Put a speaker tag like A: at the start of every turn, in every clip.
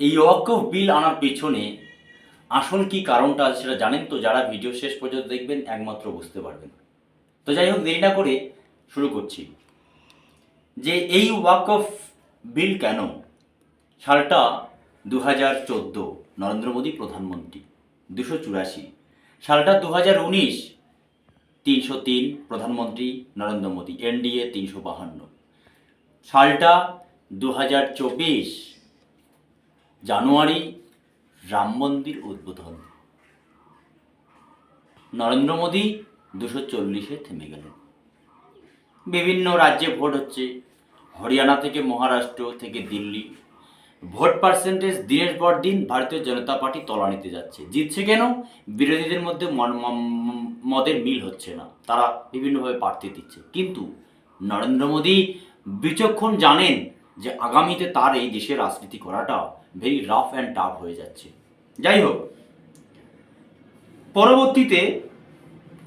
A: এই ওয়াকফ বিল আনার পেছনে আসল কি কারণটা আছে সেটা জানেন তো? যারা ভিডিও শেষ পর্যন্ত দেখবেন, একমাত্র বুঝতে পারবেন। তো যাই হোক, দেরি না করে শুরু করছি। যে এই ওয়াকফ বিল কেন? সালটা দু হাজার চোদ্দ, নরেন্দ্র মোদী প্রধানমন্ত্রী, দুশো চুরাশি। সালটা দু হাজার উনিশ, তিনশো তিন, প্রধানমন্ত্রী নরেন্দ্র মোদী, এনডিএ তিনশো বাহান্ন। সালটা দু হাজার চব্বিশ জানুয়ারি রাম মন্দির উদ্বোধন। নরেন্দ্র মোদী দুশো চল্লিশে থেমে গেলেন। বিভিন্ন রাজ্যে ভোট হচ্ছে। হরিয়ানা থেকে মহারাষ্ট্র থেকে দিল্লি। ভোট পার্সেন্টেজ দিনের পর দিন ভারতীয় জনতা পার্টি তলানিতে যাচ্ছে। জিতছে কেন? বিরোধীদের মধ্যে মদের মিল হচ্ছে না। তারা বিভিন্নভাবে প্রার্থী দিচ্ছে। কিন্তু নরেন্দ্র মোদী বিচক্ষণ জানেন যে আগামীতে তার এই দেশে রাজনীতি করাটা ভেরি রাফ অ্যান্ড টাফ হয়ে যাচ্ছে। যাই হোক, পরবর্তীতে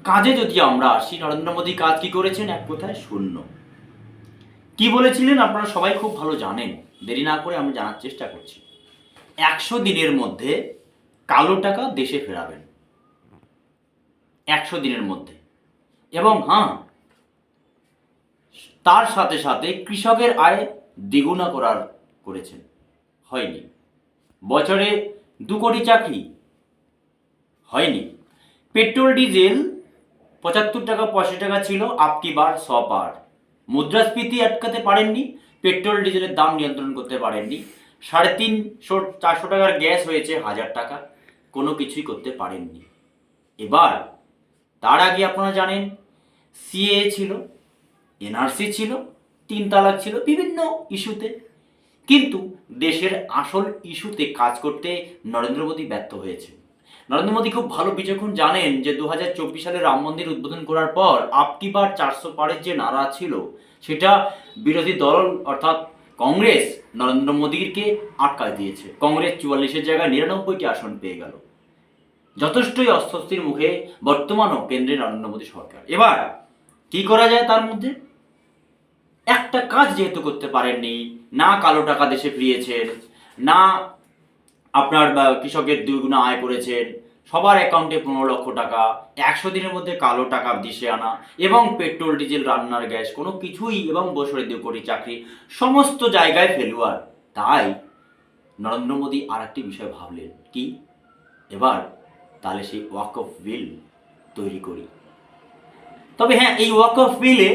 A: কাজে যদি আমরা আসি, নরেন্দ্র মোদী কাজ কি করেছেন? এক কথায় শূন্য। কি বলেছিলেন? আপনারা সবাই খুব ভালো জানেন। দেরি না করে আমি জানার চেষ্টা করছি। একশো দিনের মধ্যে কালো টাকা দেশে ফেরাবেন। একশো দিনের মধ্যে। এবং হ্যাঁ তার সাথে সাথে কৃষকের আয় দ্বিগুণা করার করেছেন। হয়নি। বছরে দু কোটি চাকরি। হয়নি। পেট্রোল, ডিজেল, পঁচাত্তর টাকা, পঁয়ষট্টি টাকা ছিল আপকি বার, স পার মুদ্রাস্ফীতি আটকাতে পারেননি, পেট্রোল, ডিজেলের দাম নিয়ন্ত্রণ করতে পারেননি। সাড়ে তিনশো, চারশো টাকার গ্যাস হয়েছে, হাজার টাকা। কোনো কিছুই করতে পারেননি। এবার, তার আগে আপনারা জানেন সিএ ছিল, এনআরসি ছিল, তিন তালাক ছিল, বিভিন্ন ইস্যুতে। কিন্তু দেশের আসল ইস্যুতে কাজ করতে নরেন্দ্র মোদী ব্যর্থ হয়েছে। নরেন্দ্র মোদী খুব ভালো বিচক্ষণ জানেন যে দু হাজার চব্বিশ সালে রাম মন্দির উদ্বোধন করার পর আপকি বার চারশো পারের যে নারা ছিল, সেটা বিরোধী দল অর্থাৎ কংগ্রেস নরেন্দ্র মোদীকে আটকা দিয়েছে। কংগ্রেস চুয়াল্লিশের জায়গায় নিরানব্বইটি আসন পেয়ে গেল। যথেষ্টই অস্বস্তির মুখে বর্তমানও কেন্দ্রে নরেন্দ্র মোদী সরকার। এবার কি করা যায় তার মধ্যে? একটা কাজ যেহেতু করতে পারেননি, না কালো টাকা দেশে ফিরিয়েছেন, না আপনার কৃষকের দুগুণ আয় করেছেন, সবার অ্যাকাউন্টে পনেরো লক্ষ টাকা, একশো দিনের মধ্যে কালো টাকা দেশে আনা এবং পেট্রোল, ডিজেল, রান্নার গ্যাস কোনো কিছুই এবং বছরে দু কোটি চাকরি, সমস্ত জায়গায় ফেলুয়ার তাই নরেন্দ্র মোদী আর একটি বিষয় ভাবলেন, কি? এবার তাহলে সেই ওয়াক অফ বিল তৈরি করি। তবে হ্যাঁ এই ওয়াক অফ বিলে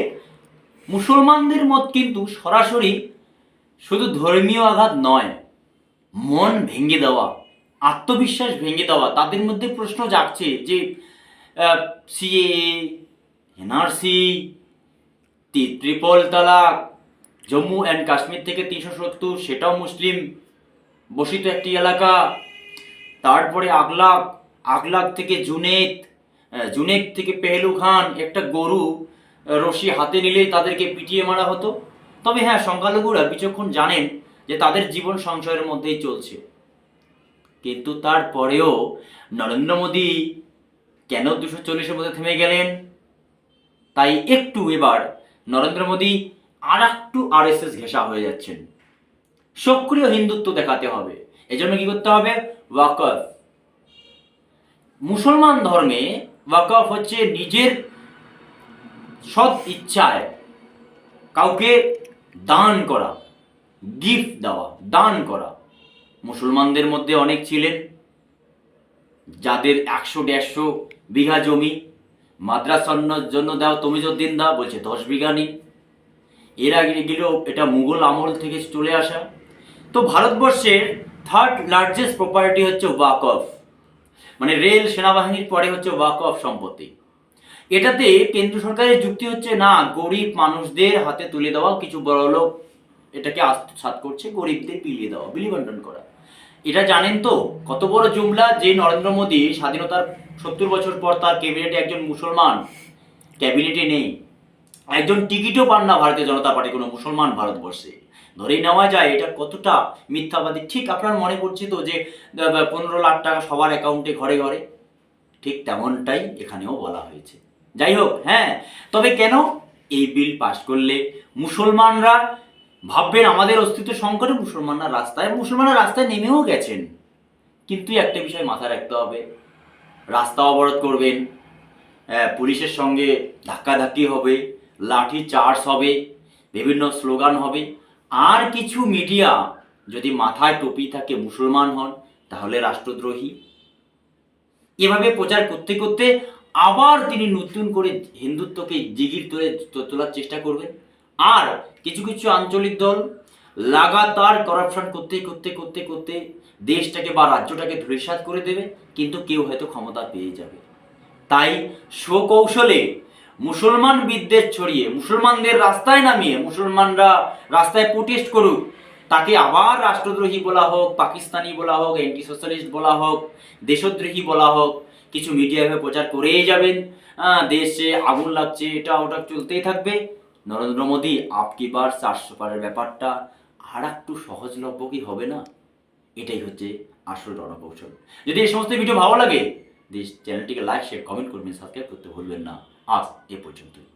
A: মুসলমানদের মত কিন্তু সরাসরি শুধু ধর্মীয় আঘাত নয়, মন ভেঙে দেওয়া, আত্মবিশ্বাস ভেঙে দেওয়া, তাদের মধ্যে প্রশ্ন জাগছে যে সিএ এনআরসি ত্রিপল তালাক, জম্মু অ্যান্ড কাশ্মীর থেকে তিনশো সত্তর, সেটাও মুসলিম বসিত একটি এলাকা, তারপরে আগলাক আগলাক থেকে জুনেদ জুনেদ থেকে পেহেলু খান, একটা গরু রশি হাতে নিলেই তাদেরকে পিটিয়ে মারা হতো। তবে হ্যাঁ সংখ্যালঘুরা বিচক্ষণ জানেন যে তাদের জীবন সংশয়ের মধ্যেই চলছে। কিন্তু তারপরেও নরেন্দ্র মোদী কেন দুশো চল্লিশের মধ্যে থেমে গেলেন? তাই একটু এবার নরেন্দ্র মোদী আর একটু আর এস এস ঘেঁষা হয়ে যাচ্ছেন। সক্রিয় হিন্দুত্ব দেখাতে হবে। এজন্য কি করতে হবে? ওয়াকফ। মুসলমান ধর্মে ওয়াকফ হচ্ছে নিজের সৎ ইচ্ছায় কাউকে দান করা গিফট দেওয়া, দান করা। মুসলমানদের মধ্যে অনেক ছিলেন, যাদের একশো, দেড়শো বিঘা জমি মাদ্রাসার জন্য দাও তমিজুদ্দিন দা বলছে দশ বিঘা নিন এর আগে গেলেও এটা মুঘল আমল থেকে চলে আসা। তো ভারতবর্ষের থার্ড লার্জেস্ট প্রপার্টি হচ্ছে ওয়াকফ। মানে রেল সেনাবাহিনীর পরে হচ্ছে ওয়াকফ সম্পত্তি। এটাতে কেন্দ্র সরকারের যুক্তি হচ্ছে, না, গরিব মানুষদের হাতে তুলে দেওয়া কিছু বড় লোক এটাকে আত্মসাৎ করছে, গরিবদের পিলিয়ে দেওয়া, বিলি বন্টন করা। এটা জানেন তো, কত বড় জুমলা যে নরেন্দ্র মোদী স্বাধীনতার সত্তর বছর পর তার ক্যাবিনেটে একজন মুসলমান ক্যাবিনেটে নেই। একজন টিকিটও পান না ভারতীয় জনতা পার্টি, কোনো মুসলমান ভারতবর্ষে। ধরেই নেওয়া যায়, এটা কতটা মিথ্যাবাদী। ঠিক আপনার মনে পড়ছে তো যে পনেরো লাখ টাকা সবার অ্যাকাউন্টে ঘরে ঘরে? ঠিক তেমনটাই এখানেও বলা হয়েছে। যাই হোক হ্যাঁ তবে কেন এই বিল পাশ করলে মুসলমানরা ভাববেন আমাদের অস্তিত্ব সংকটে মুসলমানরা রাস্তায় মুসলমানরা রাস্তায় নেমেও গেছেন। কিন্তু একটা বিষয় মাথায় রাখতে হবে রাস্তা অবরোধ করবেন আহ, পুলিশের সঙ্গে ধাক্কাধাক্কি হবে লাঠি চার্জ হবে বিভিন্ন স্লোগান হবে। আর কিছু মিডিয়া যদি মাথায় টুপি থাকে মুসলমান হন তাহলে রাষ্ট্রদ্রোহী। এভাবে প্রচার করতে করতে আবার তিনি নতুন করে হিন্দুত্বকে জিগির তোলে তোলার চেষ্টা করবেন। আর কিছু কিছু আঞ্চলিক দল লাগাতার করাপশন করতে করতে করতে করতে দেশটাকে বা রাজ্যটাকে ধূলিসাৎ করে দেবে, কিন্তু কেউ হয়তো ক্ষমতা পেয়ে যাবে। তাই সুকৌশলে মুসলমান বিদ্বেষ ছড়িয়ে, মুসলমানদের রাস্তায় নামিয়ে, মুসলমানরা রাস্তায় প্রোটেস্ট করুক, তাকে আবার রাষ্ট্রদ্রোহী বলা হোক, পাকিস্তানি বলা হোক অ্যান্টি সোশ্যালিস্ট বলা হোক, দেশদ্রোহী বলা হোক কিছু মিডিয়াভাবে প্রচার করেই যাবেন। দেশে আগুন লাগছে, এটা ওটা চলতেই থাকবে। নরেন্দ্র মোদী আপকি বার চারশো পারের ব্যাপারটা আর একটু সহজলভ্য কি হবে না? এটাই হচ্ছে আসল রণকৌশল। যদি এই সমস্ত ভিডিও ভালো লাগে, দেশ চ্যানেলটিকে লাইক শেয়ার কমেন্ট করবেন সাবস্ক্রাইব করতে ভুলবেন না। আজ এ পর্যন্তই।